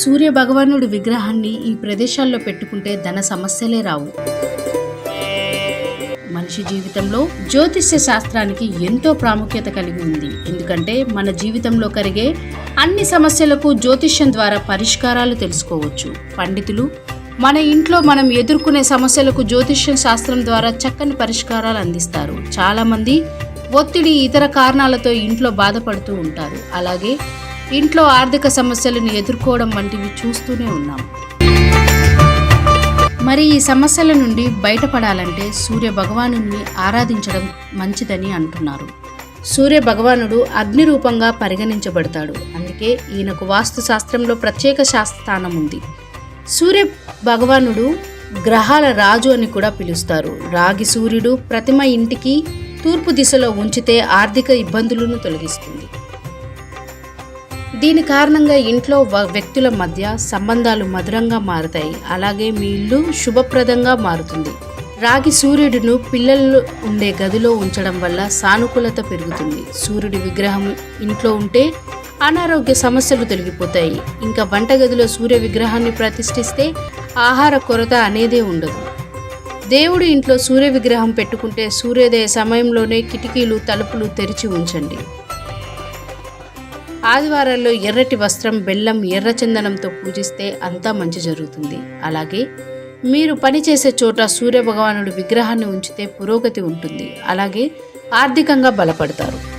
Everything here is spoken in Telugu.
సూర్య భగవానుడి విగ్రహాన్ని ఈ ప్రదేశాల్లో పెట్టుకుంటే ధన సమస్యలే రావు. మనిషి జీవితంలో జ్యోతిష్య శాస్త్రానికి ఎంతో ప్రాముఖ్యత కలిగి ఉంది. ఎందుకంటే మన జీవితంలో కరిగే అన్ని సమస్యలకు జ్యోతిష్యం ద్వారా పరిష్కారాలు తెలుసుకోవచ్చు. పండితులు మన ఇంట్లో మనం ఎదుర్కొనే సమస్యలకు జ్యోతిష్యం శాస్త్రం ద్వారా చక్కని పరిష్కారాలు అందిస్తారు. చాలామంది ఒత్తిడి ఇతర కారణాలతో ఇంట్లో బాధపడుతూ ఉంటారు. అలాగే ఇంట్లో ఆర్థిక సమస్యలను ఎదుర్కోవడం వంటివి చూస్తూనే ఉన్నాం. మరి ఈ సమస్యల నుండి బయటపడాలంటే సూర్య భగవాను ఆరాధించడం మంచిదని అంటున్నారు. సూర్య భగవానుడు అగ్ని రూపంగా పరిగణించబడతాడు. అందుకే ఈయనకు వాస్తు శాస్త్రంలో ప్రత్యేక శాస్త్రానం ఉంది. సూర్య భగవానుడు గ్రహాల రాజు అని కూడా పిలుస్తారు. రాగి సూర్యుడు ప్రతిమ ఇంటికి తూర్పు దిశలో ఉంచితే ఆర్థిక ఇబ్బందులను తొలగిస్తుంది. దీని కారణంగా ఇంట్లో వ- వ్యక్తుల మధ్య సంబంధాలు మధురంగా మారుతాయి. అలాగే మీ ఇల్లు శుభప్రదంగా మారుతుంది. రాగి సూర్యుడును పిల్లలు ఉండే గదిలో ఉంచడం వల్ల సానుకూలత పెరుగుతుంది. సూర్యుడి విగ్రహం ఇంట్లో ఉంటే అనారోగ్య సమస్యలు తొలగిపోతాయి. ఇంకా వంటగదిలో సూర్య విగ్రహాన్ని ప్రతిష్ఠిస్తే ఆహార కొరత అనేదే ఉండదు. దేవుడు ఇంట్లో సూర్య విగ్రహం పెట్టుకుంటే సూర్యోదయ సమయంలోనే కిటికీలు తలుపులు తెరిచి ఉంచండి. ఆదివారాల్లో ఎర్రటి వస్త్రం బెల్లం ఎర్ర చందనంతో పూజిస్తే అంతా మంచి జరుగుతుంది. అలాగే మీరు పనిచేసే చోట సూర్యభగవానుడి విగ్రహాన్ని ఉంచితే పురోగతి ఉంటుంది. అలాగే ఆర్థికంగా బలపడతారు.